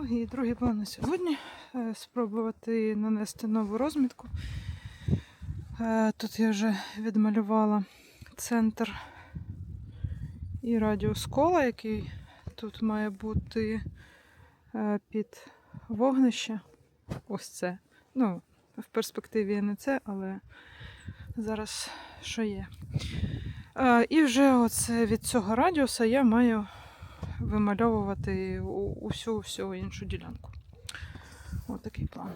Ну і другий план на сьогодні е, спробувати нанести нову розмітку. Е, Тут я вже відмалювала центр і радіус кола, який тут має бути е, під вогнище. Ось це. Ну, в перспективі не це, але зараз що є. І вже оце від цього радіуса я маю вимальовувати усю всю іншу ділянку. Ось такий план.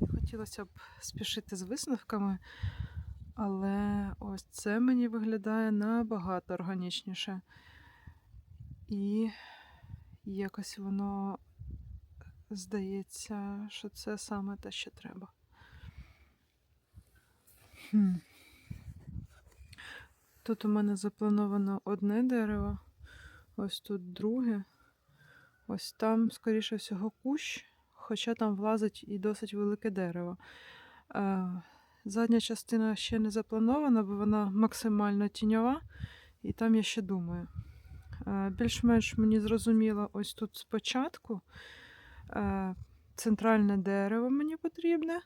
Хотілося б спішити з висновками, але ось це мені виглядає набагато органічніше. І якось воно здається, що це саме те, що треба. Хм. Тут у мене заплановано одне дерево, ось тут друге. Ось там, скоріше всього, кущ, хоча там влазить і досить велике дерево. Е, Задня частина ще не запланована, бо вона максимально тіньова, і там я ще думаю. Е, Більш-менш мені зрозуміло, ось тут спочатку е, центральне дерево мені потрібне,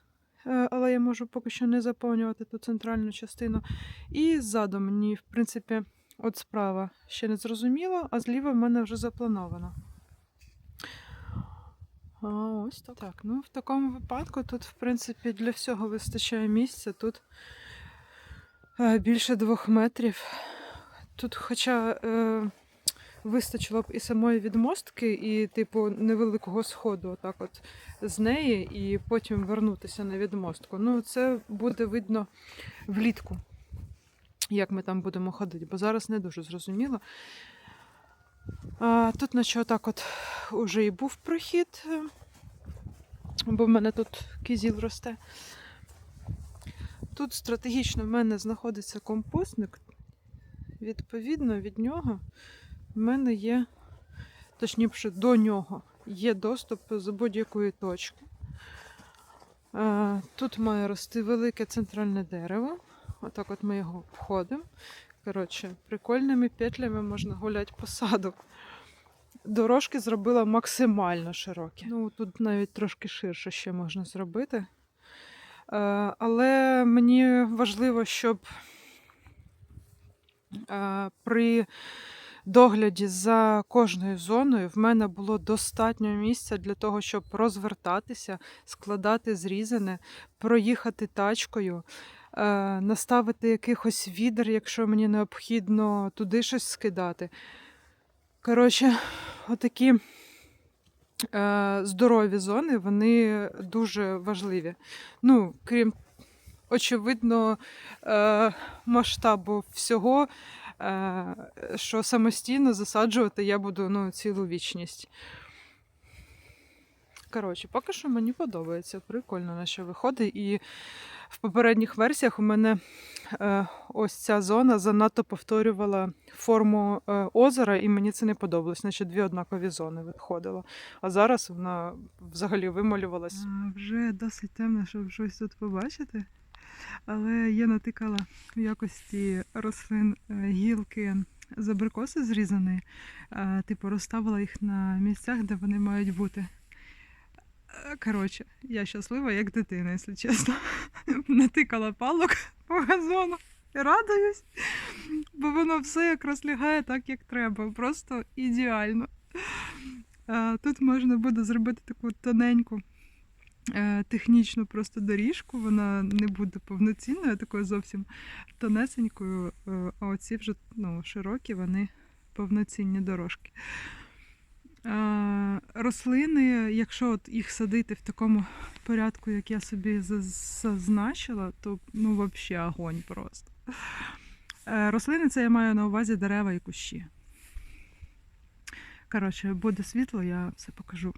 але я можу поки що не заповнювати ту центральну частину. І ззаду мені, в принципі, от справа ще не зрозуміло, а зліва в мене вже заплановано. А, ось так. Так, ну в такому випадку тут, в принципі, для всього вистачає місця. Тут е, більше двох метрів. Тут, хоча е, вистачило б і самої відмостки, і, типу, невеликого сходу, отак от з неї, і потім вернутися на відмостку. Ну, це буде видно влітку, як ми там будемо ходити, бо зараз не дуже зрозуміло. Тут наче отак от уже і був прохід, е, бо в мене тут кізіл росте. Тут стратегічно в мене знаходиться компостник. Відповідно, від нього в мене є, точніше, до нього є доступ з будь-якої точки. Е, Тут має рости велике центральне дерево. Отак от ми його обходимо. Коротше, прикольними петлями можна гуляти по саду. Дорожки зробила максимально широкі. Ну, тут навіть трошки ширше ще можна зробити. Е, Але мені важливо, щоб е, при догляді за кожною зоною в мене було достатньо місця для того, щоб розвертатися, складати зрізане, проїхати тачкою, наставити якихось відер, якщо мені необхідно туди щось скидати. Коротше, отакі е, здорові зони, вони дуже важливі. Ну, крім, очевидно, е, масштабу всього, е, що самостійно засаджувати я буду ну, цілу вічність. Коротше, поки що мені подобається. Прикольно на що виходить. І в попередніх версіях у мене е, ось ця зона занадто повторювала форму е, озера, і мені це не подобалось. Значить, дві однакові зони виходило. А зараз вона взагалі вималювалась. Вже досить темно, щоб щось тут побачити. Але я натикала в якості рослин е, гілки з абрикоси зрізані. Типу розставила їх на місцях, де вони мають бути. Е, Коротше, я щаслива, як дитина, якщо чесно. Натикала палок по газону і радуюсь, бо воно все якраз лягає так, як треба. Просто ідеально. Е, Тут можна буде зробити таку тоненьку е, технічну просто доріжку. Вона не буде повноцінною, такою зовсім тонесенькою. А оці вже ну, широкі, вони повноцінні дорожки. Рослини, якщо от їх садити в такому порядку, як я собі зазначила, то ну, взагалі огонь просто. Е, Рослини це я маю на увазі дерева і кущі. Коротше, буде світло, я все покажу.